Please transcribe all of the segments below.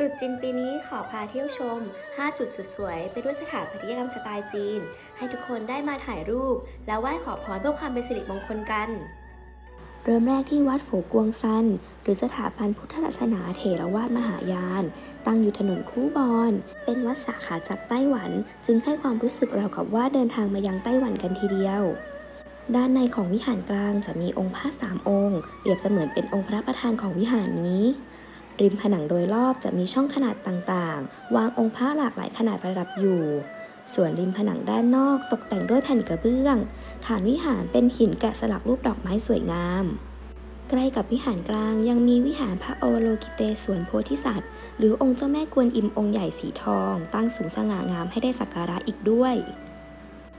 ตรุษจีนปีนี้ขอพาเที่ยวชม 5 จุดสวยๆ ไปด้วยสถาปัตยกรรมสไตล์จีน ให้ทุกคนได้มาถ่ายรูป และไหว้ขอพรเพื่อความเป็นสิริมงคลกัน เริ่มแรกที่วัดโฝกวงซัน หรือสถาบันพุทธศาสนาเถรวาทมหายาน ตั้งอยู่ถนนคู่บอน เป็นวัดสาขาจากไต้หวัน จึงให้ความรู้สึกเรากับว่าเดินทางมายังไต้หวันกันทีเดียว ด้านในของวิหารกลางจะมีองค์พระสามองค์ เปรียบเสมือนเป็นองค์พระประธานของวิหารนี้ ริมผนังโดยรอบจะมีช่องขนาดต่างๆ วางองค์พระหลากหลายขนาดประดับอยู่ ส่วนริมผนังด้านนอกตกแต่งด้วยแผ่นกระเบื้อง ฐานวิหารเป็นหินแกะสลักรูปดอกไม้สวยงาม ใกล้กับวิหารกลางยังมีวิหารพระโอวโลกิเตศวนโพธิสัตว์ หรือองค์เจ้าแม่กวนอิมองค์ใหญ่สีทอง ตั้งสูงสง่างามให้ได้สักการะอีกด้วย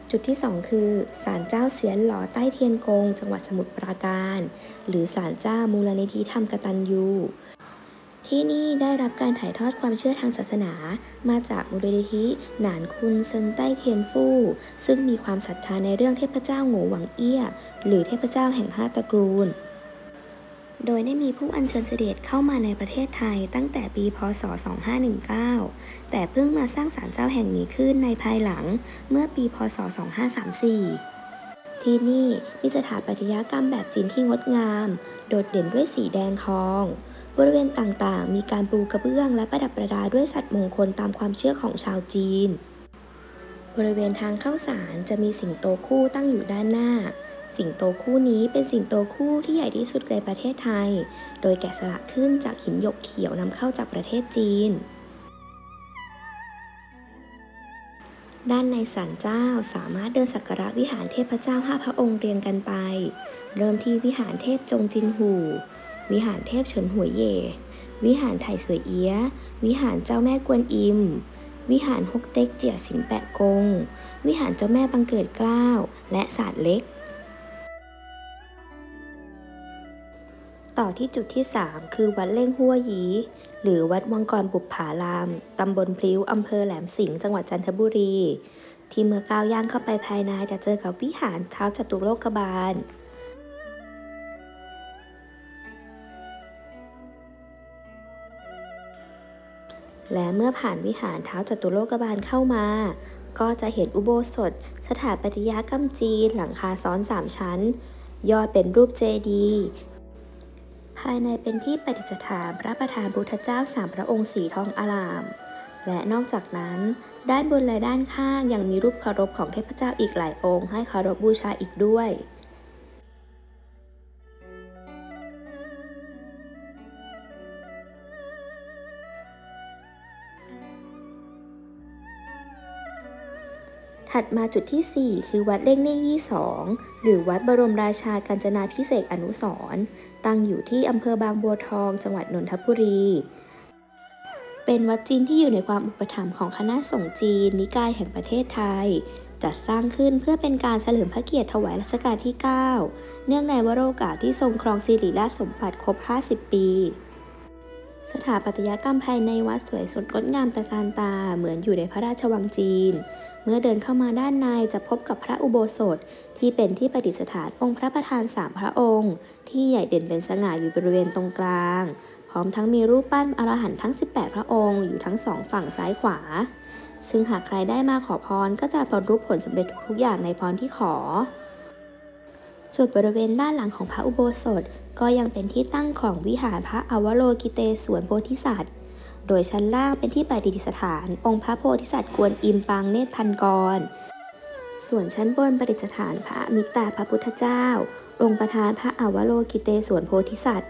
จุดที่ 2 คือศาลเจ้าเสียนหล่อใต้เทียนกง จังหวัดสมุทรปราการ หรือศาลเจ้ามูลนิธิธรรมกตัญญู ที่นี่ได้รับการถ่ายทอดความเชื่อทางศาสนา มาจากมูลนิธิหนานคุณเซินใต้เทียนฟู่ซึ่งมีความศรัทธาในเรื่องเทพเจ้าโง่หวังเอี้ย หรือเทพเจ้าแห่งห้าตระกูล โดยได้มีผู้อัญเชิญเสด็จเข้ามาในประเทศไทยตั้งแต่ปีพศ 2519 แต่เพิ่งมาสร้างศาลเจ้าแห่งนี้ขึ้นในภายหลังเมื่อปีพศ 2534ที่นี่มีสถาปัตยกรรมแบบจีนที่งดงาม โดดเด่นด้วยสีแดงทอง บริเวณต่างๆ มีการปูกระเบื้องและประดับประดาด้วยสัตว์มงคลตามความเชื่อของชาวจีน บริเวณทางเข้าศาลจะมีสิงโตคู่ตั้งอยู่ด้านหน้า สิงโตคู่นี้เป็นสิงโตคู่ที่ใหญ่ที่สุดในประเทศไทย โดยแกะสลักขึ้นจากหินหยกเขียวนำเข้าจากประเทศจีนด้านในศาลเจ้าสามารถเดินสักการะวิหารเทพเจ้าห้าพระองค์เรียงกันไป เริ่มที่วิหารเทพจงจินหู วิหารเทพเฉินหัวเย่ วิหารไถ่สวยเอียวิหารเจ้าแม่กวนอิม วิหารฮกเต็กเจียสินแปะกง วิหารเจ้าแม่บังเกิดเกล้า และศาสตร์เล็ก ต่อที่จุดที่ 3 คือวัดเล่งหัวหยี หรือวัดวังกรบุปผาราม ตำบลพลิ้ว อำเภอแหลมสิงห์ จังหวัดจันทบุรี ที่เมื่อก้าวย่างเข้าไปภายในจะเจอกับวิหารเท้าจตุโลกบาล และเมื่อผ่านวิหารเท้าจตุโลกบาลเข้ามา ก็จะเห็นอุโบสถ สถาปัตยกรรมจีน หลังคาซ้อนสามชั้น ย่อเป็นรูปเจดีย์ภายในเป็นที่ประดิษฐานพระประธานพุทธเจ้าสามพระองค์สีทองอลาม และนอกจากนั้น ด้านบนและด้านข้างยังมีรูปเคารพของเทพเจ้าอีกหลายองค์ ให้เคารพบูชาอีกด้วย ถัดมาจุดที่ 4 คือวัดเล่งเน่ยี่สองหรือวัดบรมราชากาญจนาพิเศษอนุสร์ตั้งอยู่ที่อำเภอบางบัวทอง จังหวัดนนทบุรี เป็นวัดจีนที่อยู่ในความอุปถัมภ์ของคณะสงฆ์จีน นิกายแห่งประเทศไทย จัดสร้างขึ้นเพื่อเป็นการเฉลิมพระเกียรติถวายรัชกาลที่ 9 เนื่องในวโรกาสที่ทรงครองสิริราชสมบัติครบ 50 ปี สถาปัตยกรรมภายในวัดสวยสดงดงามตระการตาเหมือนอยู่ในพระราชวังจีน เมื่อเดินเข้ามาด้านในจะพบกับพระอุโบสถ ที่เป็นที่ประดิษฐานองค์พระประธานสามพระองค์ ที่ใหญ่เด่นเป็นสง่าอยู่บริเวณตรงกลาง พร้อมทั้งมีรูปปั้นอรหันต์ทั้ง 18 พระองค์อยู่ทั้งสองฝั่งซ้ายขวา ซึ่งหากใครได้มาขอพรก็จะบรรลุผลสำเร็จทุกอย่างในพรที่ขอ ส่วนบริเวณด้านหลังของพระอุโบสถ ก็ยังเป็นที่ตั้งของวิหารพระอวโลกิเตศวนโพธิสัตว์ โดยชั้นล่างเป็นที่ประดิษฐาน องค์พระโพธิสัตว์กวนอิมปางเนตรพันกร ส่วนชั้นบนประดิษฐานพระมิตาพระพุทธเจ้า องค์ประธานพระอวโลกิเตศวนโพธิสัตว์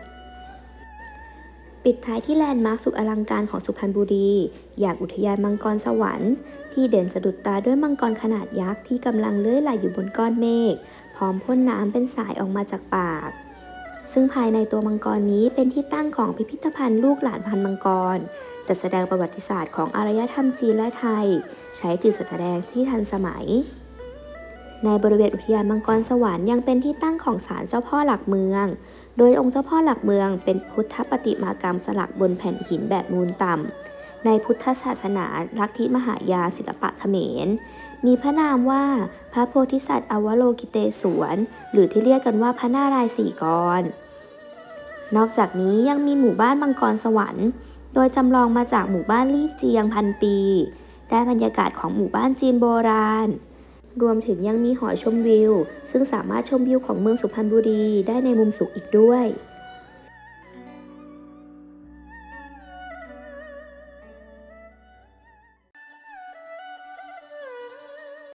ปิดท้ายที่แลนด์มาร์คสุดอลังการของสุพรรณบุรี อย่างอุทยานมังกรสวรรค์ ที่เด่นสะดุดตาด้วยมังกรขนาดยักษ์ที่กำลังเลื้อยไหลอยู่บนก้อนเมฆ พร้อมพ่นน้ำเป็นสายออกมาจากปาก ซึ่งภายในตัวมังกรนี้เป็นที่ตั้งของพิพิธภัณฑ์ลูกหลานพันมังกร จัดแสดงประวัติศาสตร์ของอารยธรรมจีนและไทย ใช้จิตแสดงที่ทันสมัย ในบริเวณอุทยานมังกรสวรรค์ยังเป็นที่ตั้งของศาลเจ้าพ่อหลักเมือง โดยองค์เจ้าพ่อหลักเมืองเป็นพุทธปฏิมากรรมสลักบนแผ่นหินแบบนูนต่ำ ในพุทธศาสนาลัทธิมหายาศิลปะเขมร มีพระนามว่าพระโพธิสัตว์อวโลกิเตศวนหรือที่เรียกกันว่าพระนารายณ์สี่กร นอกจากนี้ยังมีหมู่บ้านมังกรสวรรค์ โดยจำลองมาจากหมู่บ้านลี่เจียงพันปี ได้บรรยากาศของหมู่บ้านจีนโบราณ รวมถึงยังมีหอชมวิว ซึ่งสามารถชมวิวของเมืองสุพรรณบุรีได้ในมุมสูงอีกด้วย